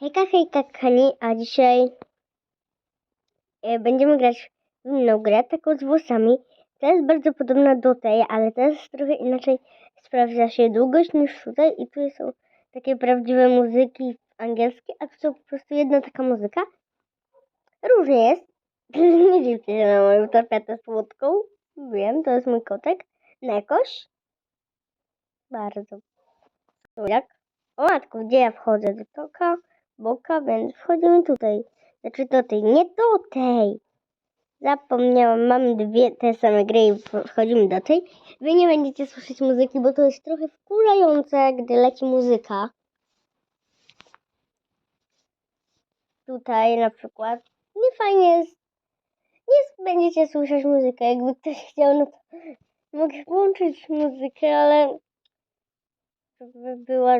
Hejka, hejka, Kani, a dzisiaj e, będziemy grać w inną grę, taką z włosami. Ta jest bardzo podobna do tej, ale jest trochę inaczej sprawdza się długość niż tutaj i tu są takie prawdziwe muzyki angielskie, a tu są po prostu jedna taka muzyka. Różnie jest. Nie dziwcie się na moją tapetę słodką. Wiem, to jest mój kotek. Nekoś. Bardzo. Jak? O matku, gdzie ja wchodzę? Do toka, boka, więc wchodzimy tutaj. Znaczy do tej, nie do tej. Zapomniałam, mamy dwie te same gry i wchodzimy do tej. Wy nie będziecie słyszeć muzyki, bo to jest trochę wkurzające, gdy leci muzyka. Tutaj na przykład nie fajnie jest. Nie będziecie słyszeć muzykę. Jakby ktoś chciał, no to mogę włączyć muzykę, ale żeby była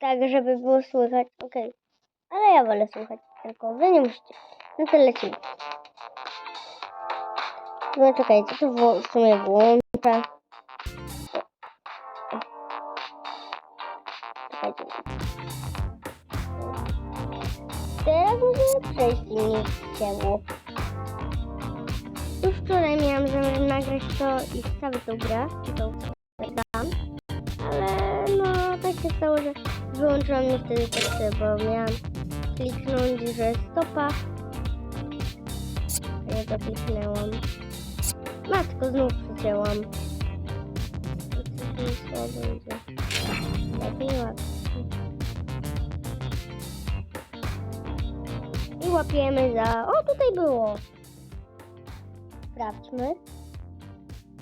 tak, żeby było słychać. Okej. Ale ja wolę słuchać tylko. Wy nie musicie. No to lecimy. No czekajcie, to w, sumie włączę. Czekajcie. Teraz musimy przejść i mnie chciało. Już wczoraj miałam zamiar nagrać to i wstawić tą grę. Tą dam. Ale no tak się stało, że wyłączyłam mnie wtedy tekstę, bo miałam kliknąć, że stopa. A ja to kliknęłam. Matko, znów przycięłam. Słabo idzie. I łapiemy za... O, tutaj było! Sprawdźmy.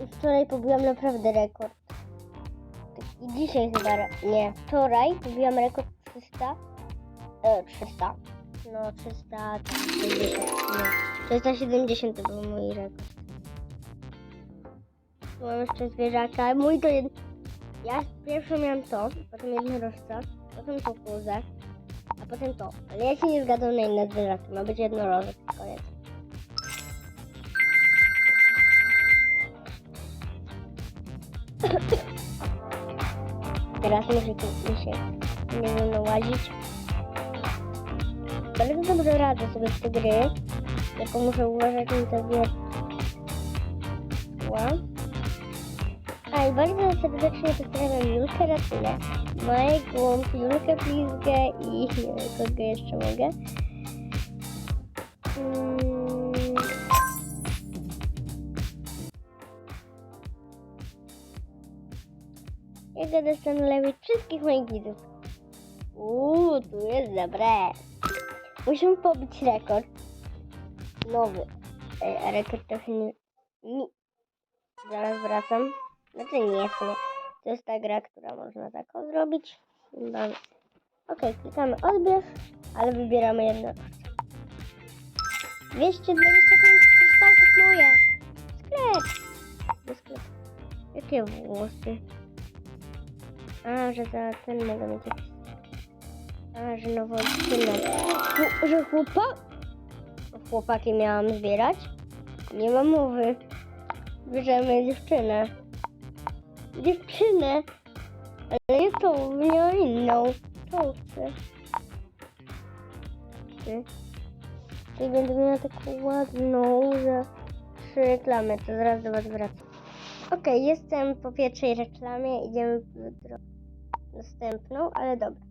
I wczoraj pobiłam naprawdę rekord. I dzisiaj chyba... Nie, wczoraj pobiłam rekord 300. E, 300. No, 370. Nie. 370 to był mój rekord. Mam jeszcze zwierzaka. Mój to jed... Ja pierwszy miałam to, potem jednorożca, potem kukułzę, a potem to. Ale ja się nie zgadzam na inne zwierzaki. Ma być jednorożec. Koniec. Teraz mi się nie będę łazić. Bardzo dobrze radzę sobie w te gry. Tylko muszę uważać na te wiertła. A i bardzo serdecznie pozdrawiam Julkę Ratulę, Maję Głąb, Julkę Plizgę i kogo jeszcze mogę. Ja będę stanowić wszystkich moich widzów. Uuu, tu jest dobre. Musimy pobić rekord. Nowy. A rekord trochę nie... nie. Zaraz wracam. Znaczy nie w sumie. To jest ta gra, która można tak o zrobić. Dobra. Okej, klikamy odbierz, ale wybieramy jedno. 225 kryształków moje. Sklep. Jakie włosy? A, że za ten mogę mieć jakiś... A, że nowo Chł- Że chłopak... Chłopaki miałam zbierać? Nie ma mowy. Bierzemy dziewczynę. Dziewczynę. Ale nie tą, nie inną. Tą chcę. Ty. I będę miała taką ładną, że trzy reklamy, to zaraz do was wracam. Okej, jestem po pierwszej reklamie, idziemy w dro- następną, ale dobra.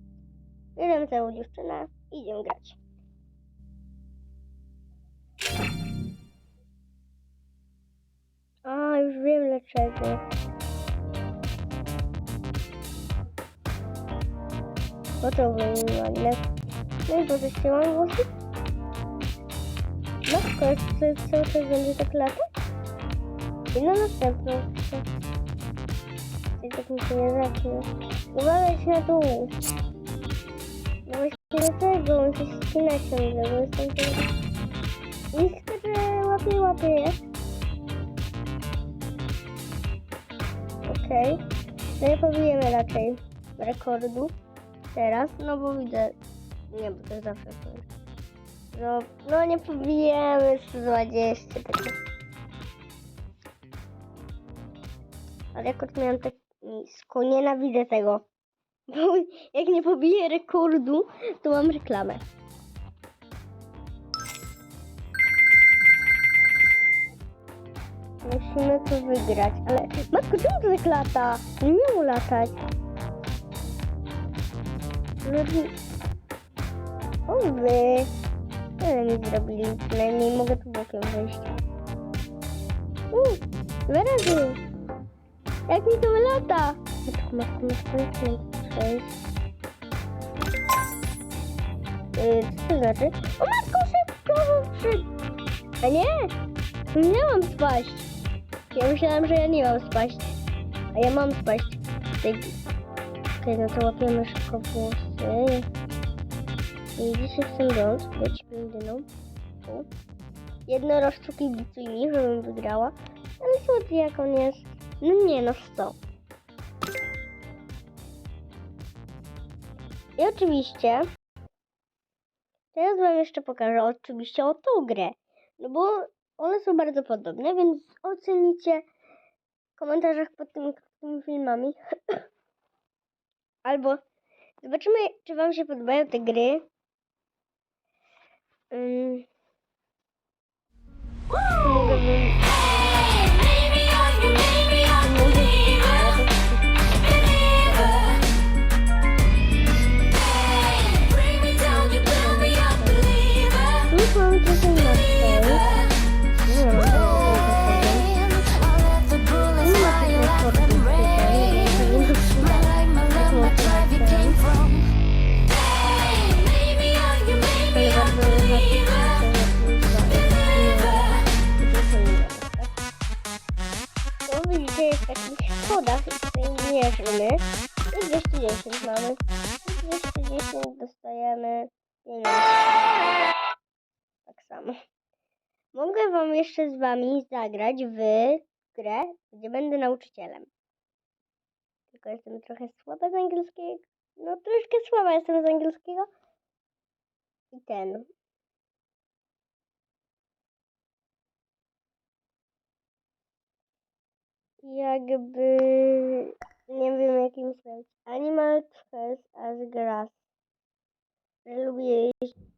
Bierzemy całą dziewczynę i idziemy grać. A, już wiem dlaczego. Po to wymieniłam. No i po co ścięłam włosy? No, skoro to cały czas będzie tak latać? I na następną. I tak mi się nie zacznie. Uważaj się na dół. No właśnie do tego, on się ścina ciągle, bo jestem tu... Nisko, że łapie, łapie. Okej. No nie pobijemy raczej rekordu teraz, no bo widzę... Nie, bo to zawsze są. No, no nie pobijemy 120 tego. A rekord miałem tak nisko, nienawidzę tego. Bo jak nie pobiję rekordu, to mam reklamę. Musimy to wygrać, ale... Matko, czemu to tak lata? Nie miało latać. O wy! Ale mi zrobili, przynajmniej mogę tu bokiem wejść. Uuu, dwa! Jak mi to lata? Matko, matko, matko, jak mam przejść? Yy, co to znaczy? O matko, szybko! Szybko! A nie! Miałam spaść! Ja myślałam, że ja nie mam spaść. A ja mam spaść. Tej... Okej, no to łapiemy szybko włosy. Widzisz, jak chcę wiąz, być blendyną. Tu. Jednorożcu kibicuj mi, żebym wygrała. Ale słodki jak on jest. No nie, no 100. I oczywiście teraz wam jeszcze pokażę oczywiście o tą grę. No bo one są bardzo podobne, więc ocenicie w komentarzach pod tymi krótkimi filmami. Albo zobaczymy, czy wam się podobają te gry. Ym. Jeszcze z wami zagrać w grę, gdzie będę nauczycielem. Tylko jestem trochę słaba z angielskiego. No troszkę słaba jestem z angielskiego. I ten. jakby nie wiem jakim sprawdzić. Animal Trails as grass. Lubię jeść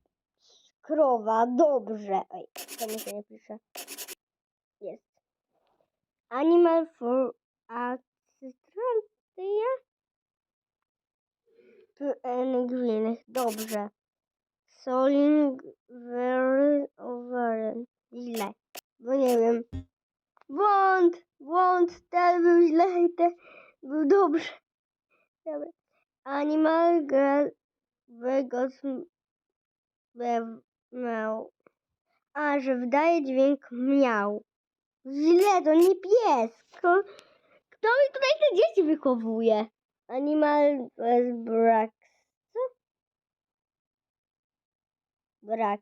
krowa, dobrze. Oj, to mi się nie pisze. Jest. Animal for Australia? PN Green, dobrze. Soling very over. Źle, bo nie wiem. Błąd! Błąd! Ten był źle i ten był dobrze. Dobra. Animal gra Vegas miał. A, że wydaje dźwięk miał. Źle, to nie pies. Kto, kto mi tutaj te dzieci wychowuje? Animal Brax. Brax.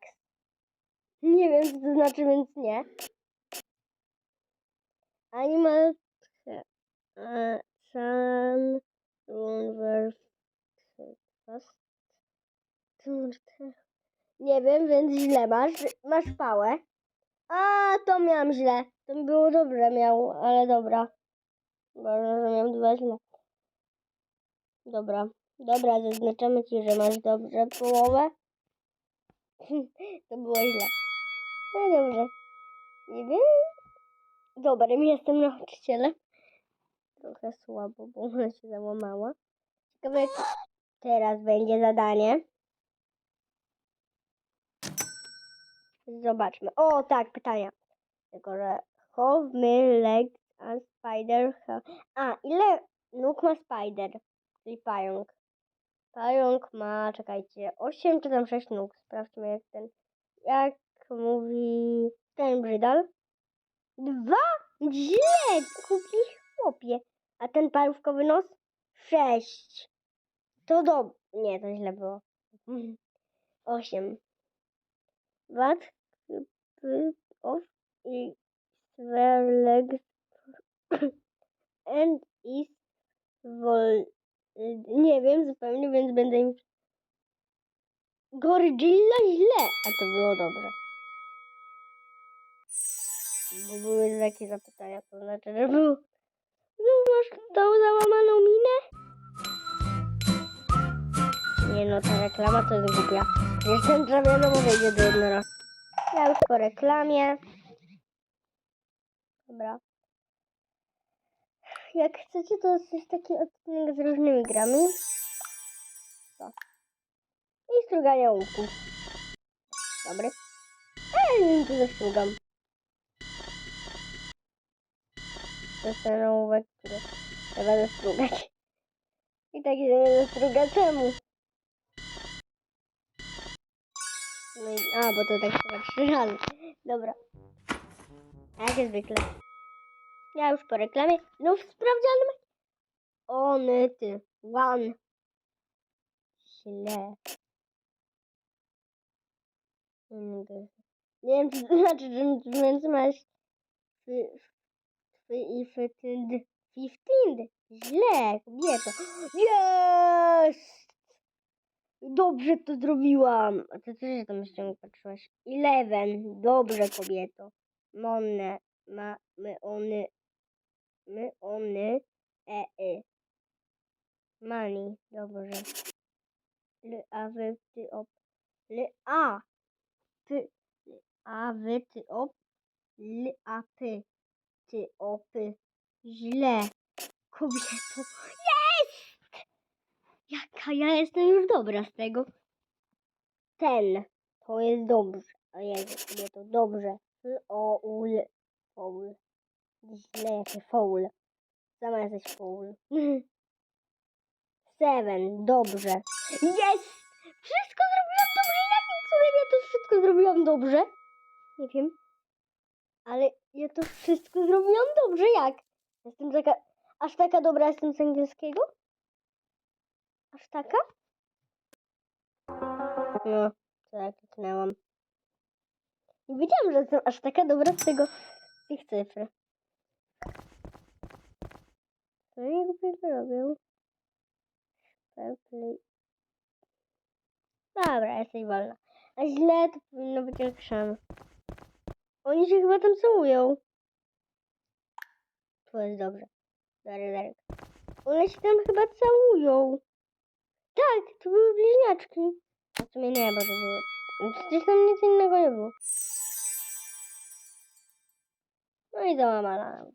Nie wiem, co to znaczy, więc nie. Animal Nie wiem, więc źle masz. Masz pałę. A, to miałam źle. To było dobrze miał, ale dobra. Boże, że miałem dwa źle. Dobra. Dobra, zaznaczamy ci, że masz dobrze połowę. to było źle. No dobrze. Nie wiem. Dobrym jestem nauczycielem. Trochę słabo, bo ona się załamała. Ciekawe, jak teraz będzie zadanie. Zobaczmy. O, tak, pytania. Tylko, że how many legs a spider have... A, ile nóg ma spider? Czyli pająk. Pająk ma, czekajcie, 8 czy tam 6 nóg. Sprawdźmy, jak ten... Jak mówi ten brzydal. Dwa? Źle! Kupi chłopie. A ten parówkowy nos? Sześć. To do... Nie, to źle było. Osiem. What of is legs and is vol... Nie wiem zupełnie, więc będę im... Gorydzilla źle, a to było dobrze. Bo były takie zapytania, to znaczy, że był... No masz tą załamaną minę? No ta reklama to jest głupia. Jestem wiadomo wejdzie do jednorożca. Ja już po reklamie. Dobra. Jak chcecie, to jest taki odcinek z różnymi grami. Co? I strugania łuku. Dobry. Ej, to zastrugam. To jest ten ołówek, który trzeba zastrugać. I tak się zastruga czemu? A, bo to tak trzeba trzy razy. Dobra. Jak jest zwykle. Ja już po reklamie. No w sprawdzianym. Ony ty. One. Źle. Nie wiem, co to znaczy, że że masz i. Fiftind. Źle, kobieto. Jest! Dobrze to zrobiłam. A ty co się tam jeszcze patrzyłaś? Eleven. Dobrze, kobieto. Monne. Ma, my, ony. My, ony. E, y. Money. Dobrze. L, a, wy, ty, op. L, a. Ty. L, a, wy, ty, op. L, a, ty. Ty, opy. Źle. Kobieto. Jest! Jaka ja jestem już dobra z tego. Ten. To jest dobrze. O Jezu, kobieto, dobrze. F, o, ul. Foul. Źle, jakie foul. Sama jesteś foul. Seven. Dobrze. Jest! Wszystko zrobiłam dobrze. Jakim cudem ja to wszystko zrobiłam dobrze? Nie wiem. Ale ja to wszystko zrobiłam dobrze. Jak? Jestem taka... Aż taka dobra jestem z angielskiego? Aż taka? No, ja kliknęłam. Nie wiedziałam, że jestem aż taka dobra z tego, z tych cyfr. Co oni głupio robią? Dobra, jesteś wolna. A źle to powinno być jak szam. Oni się chyba tam całują. To jest dobrze. Darek, Darek. One się tam chyba całują. Tak, to były bliźniaczki. W sumie nie, bo to było... Przecież tam nic innego nie było. No i załamana.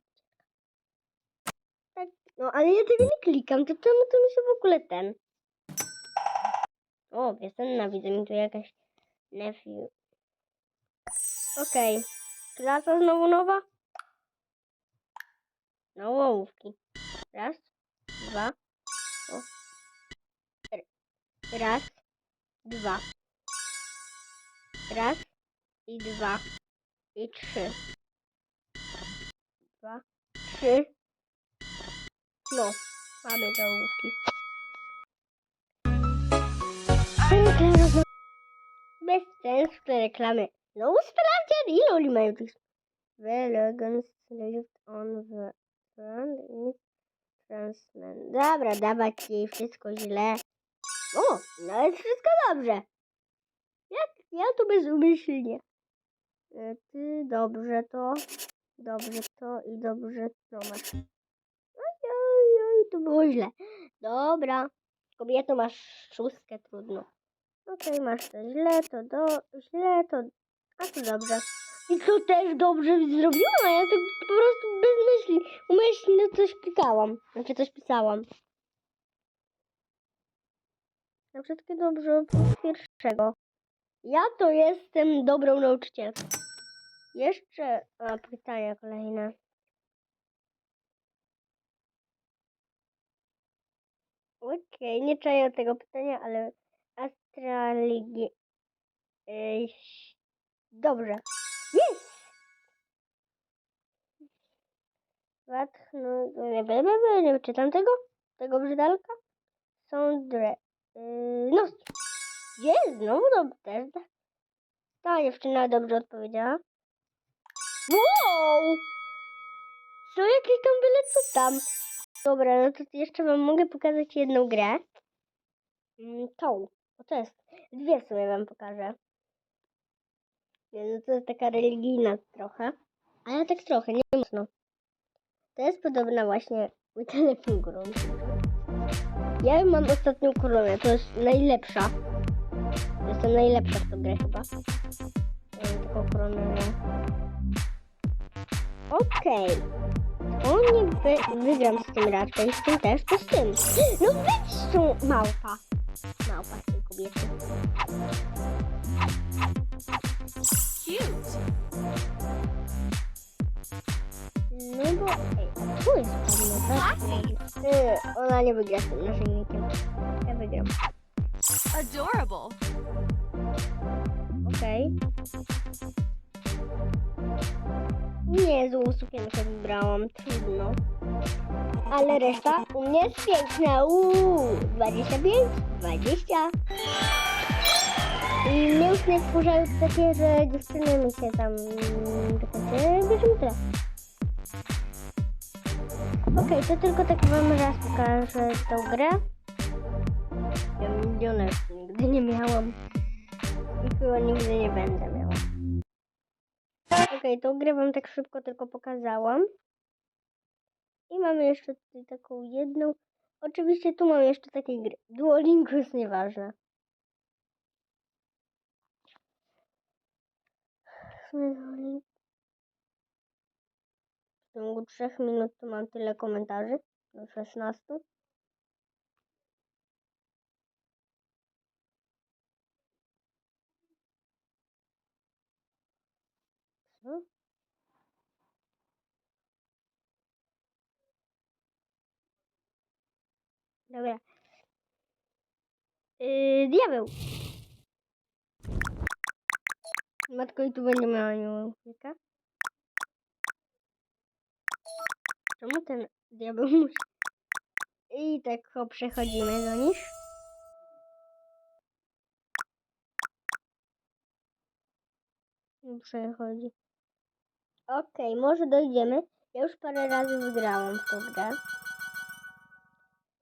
Tak, no ale ja tego nie klikam, to czemu to mi się w ogóle ten... O, piosenna, widzę mi tu jakaś nephew. Okej. Klasa znowu nowa? No ołówki. Raz, dwa, Raz, dwa. Raz i dwa. I trzy. Dwa, trzy. No, mamy te ołówki. Bez sensu reklamy. No sprawdźcie, ile oni mają tych... Elegance lived on the front is transman. Dobra, dawać jej wszystko źle. O, nawet wszystko dobrze. Jak ja to bezumyślnie. E, Ty dobrze to, dobrze to i dobrze to masz. Oj, oj, oj, to było źle. Dobra, kobieto masz szóstkę, trudno. Okej, masz to źle, to do, źle, to, a to dobrze. I to też dobrze zrobiłam, ja tak po prostu bez myśli, umyślnie coś klikałam, znaczy coś pisałam. Na wszystkie dobrze pierwszego. Ja to jestem dobrą nauczycielką. Jeszcze a, pytania kolejne. Okej, nie czaję tego pytania, ale astraligi... Ej, Dobrze. Jest! Nie czytam tego? Tego brzydalka? Są dre... Yy, no, jest, znowu dobrze, Ta dziewczyna dobrze odpowiedziała. Wow! Co jakieś tam byle co tam. Dobra, no to jeszcze wam mogę pokazać jedną grę. Mm, Tą. O to jest. Dwie w sumie wam pokażę. No to jest taka religijna trochę. Ale tak trochę, nie mocno. To jest podobna właśnie telefon gorący. Ja mam ostatnią koronę, to jest najlepsza. Jestem najlepsza w tę grę chyba. Mam taką koronę. Okej. O nie wy, wygram z tym raczej, z tym też, to z tym. No wyjdź tą małpa. Małpa z tej kobiety. Cute. No bo, ej, a tu jest pewnie, tak? Yy, ona nie wygra z tym naszyjnikiem. Ja wygram. Adorable. Okej. Nie, złą sukienkę wybrałam, trudno. Ale reszta u mnie jest piękna. Uuu, 25, 20. I mnie już nie wkurzają takie, że dziewczyny mi się tam... Czekajcie, bierzemy tyle. Okej, to tylko tak wam raz pokażę tą grę. Ja nigdy nie miałam. I chyba nigdy nie będę miała. Okej, tą grę wam tak szybko tylko pokazałam. I mamy jeszcze tutaj taką jedną. Oczywiście tu mam jeszcze takie gry. Duolingo jest nieważne. Duolingo- W ciągu 3 minut to mam tyle komentarzy. Do 16. Co? Dobra. Yy, diabeł. Matko, i tu będzie miała aniołownika. Czemu ten diabeł musi... I tak ho, przechodzimy do nich. Przechodzi. Okej, może dojdziemy. Ja już parę razy wygrałam w tą grę.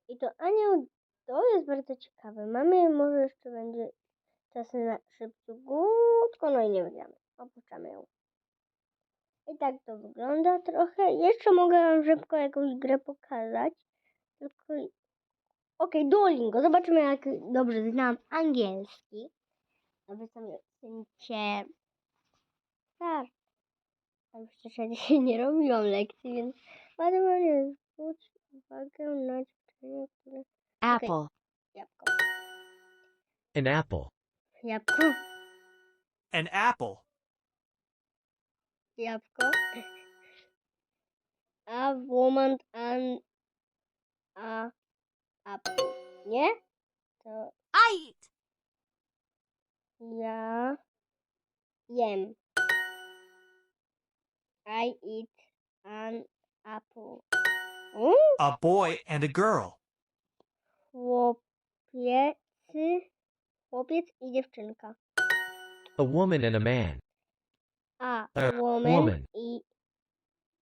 I to anioł, to jest bardzo ciekawe. Mamy, może jeszcze będzie czas na szybciutko, no i nie wygramy. Opuszczamy ją. I tak to wygląda trochę. Jeszcze mogę wam szybko jakąś grę pokazać. Tylko... Okej, Duolingo. Zobaczymy, jak dobrze znam angielski. A wy sobie ocencie... Tak. A już wcześniej dzisiaj nie robiłam lekcji, więc bardzo ważne zwróć uwagę na ćwiczenia, które... Apple. Jabłko. An apple. Jabłko. An apple. Jabłko. A woman an a apple. Nie? To I eat. ja jem. I eat an apple. Mm? A boy and a girl. Chłopiec, chłopiec i dziewczynka. A woman and a man. A A woman, woman. i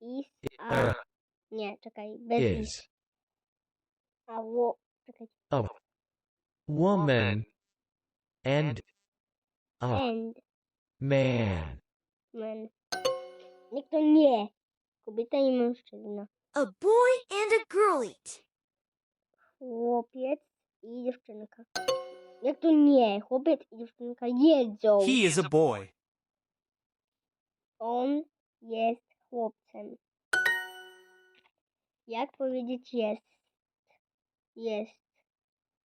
is a nie, czekaj, bez is. is. A wo, czekaj, A woman and a and man. man. Niech to nie. Kobieta i mężczyzna. A boy and a girl eat. Chłopiec i dziewczynka. Jak to nie? Chłopiec i dziewczynka jedzą. He is a boy. On jest chłopcem. Jak powiedzieć jest? Jest.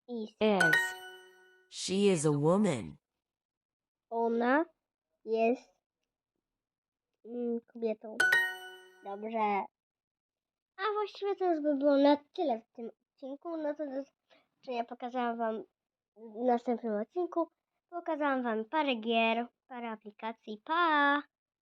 Is. Is. She is a woman. Ona jest mm, kobietą. Dobrze. A właściwie to już by było na tyle w tym odcinku. No to do zobaczenia pokazałam Wam w następnym odcinku. Pokazałam Wam parę gier, parę aplikacji. Pa!